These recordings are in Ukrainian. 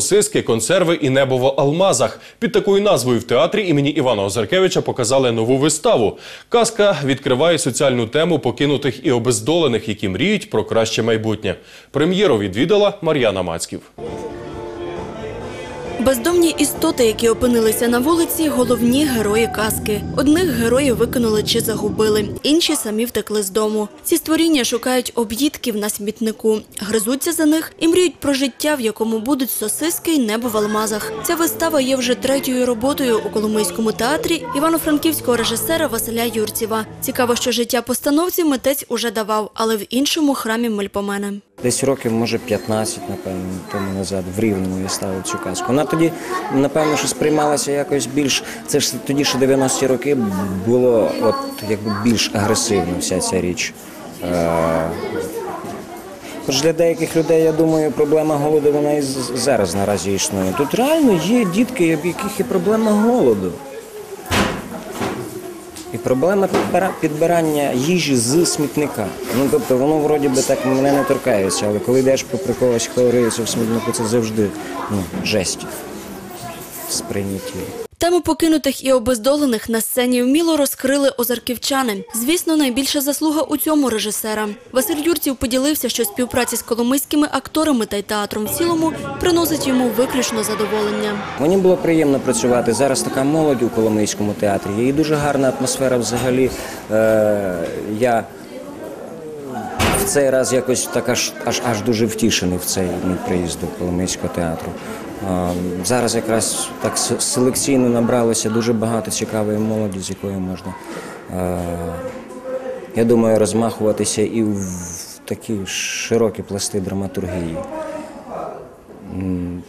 сосиски, консерви і небо в алмазах. Під такою назвою в театрі імені Івана Озаркевича показали нову виставу. Казка відкриває соціальну тему покинутих і обездолених, які мріють про краще майбутнє. Прем'єру відвідала Мар'яна Мацьків. Бездомні істоти, які опинилися на вулиці, головні герої казки. Одних героїв викинули чи загубили, інші самі втекли з дому. Ці створіння шукають об'їдків на смітнику, гризуться за них і мріють про життя, в якому будуть сосиски й небо в алмазах. Ця вистава є вже третьою роботою у Коломийському театрі івано-франківського режисера Василя Юрцєва. Цікаво, що життя постановці митець уже давав, але в іншому храмі Мельпомена. Десь років, може, 15, напевно, тому назад в Рівному я ставив цю казку. Вона тоді, напевно, що сприймалася якось більш. Це ж тоді, що 90-ті роки було от якби більш агресивно вся ця річ. Е, Тож для деяких людей, я думаю, проблема голоду вона і зараз наразі існує. Тут реально є дітки, в яких є проблема голоду. І проблема підбирання їжі з смітника. Ну тобто воно вроді би так мене не торкається, але коли йдеш по когось, хто в смітнику, це завжди ну, жесть в сприйнятті. Тему покинутих і обездолених на сцені вміло розкрили озарківчани. Звісно, найбільша заслуга у цьому режисера. Василь Юрців поділився, що співпраця з коломийськими акторами та й театром в цілому приносить йому виключно задоволення. Мені було приємно працювати. Зараз така молодь у Коломийському театрі. І дуже гарна атмосфера взагалі. Е, я в цей раз якось так аж, аж, аж дуже втішений в цей мій приїзд до Коломийського театру. Зараз якраз так селекційно набралося дуже багато цікавої молоді, з якою можна, е, я думаю, розмахуватися і в такі широкі пласти драматургії.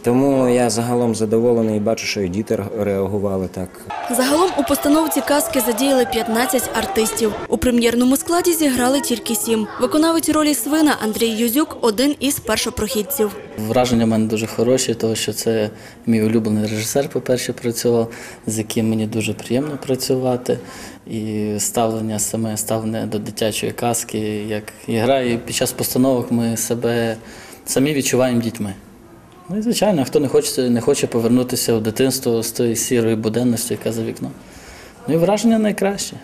Тому я загалом задоволений і бачу, що і діти реагували так. Загалом у постановці казки задіяли 15 артистів. У прем'єрному складі зіграли тільки сім. Виконавець ролі свина Андрій Юзюк – один із першопрохідців. Враження в мене дуже хороші, тому що це мій улюблений режисер, по-перше, працював, з яким мені дуже приємно працювати. І ставлення саме ставлення до дитячої казки, як і грає під час постановок ми себе самі відчуваємо дітьми. Ну і звичайно, хто не хоче, не хоче повернутися в дитинство з тої сірої буденності, яка за вікном. Ну і враження найкраще.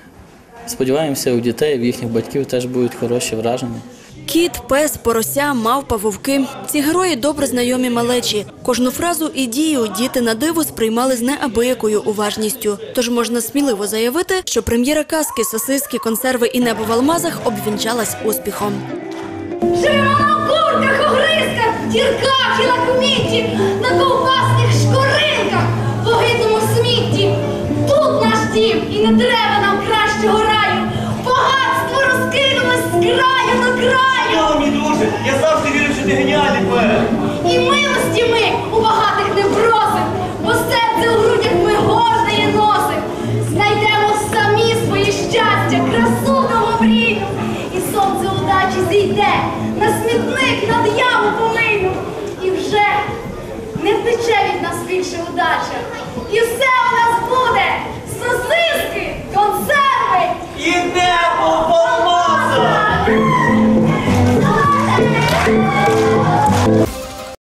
Сподіваємося, у дітей, в їхніх батьків теж будуть хороші враження. Кіт, пес, порося, мавпа, вовки. Ці герої добре знайомі малечі. Кожну фразу і дію діти на диво сприймали з неабиякою уважністю. Тож можна сміливо заявити, що прем'єра казки, сосиски, консерви і небо в алмазах обвінчалась успіхом. Курках, огризках, дірках і лакомітті, на ковбасних шкоринках, в огидному смітті. Тут наш дім і не треба смітник на яву помину. І вже не втече від нас більше удача. І все у нас буде. Сосиски, консерви. І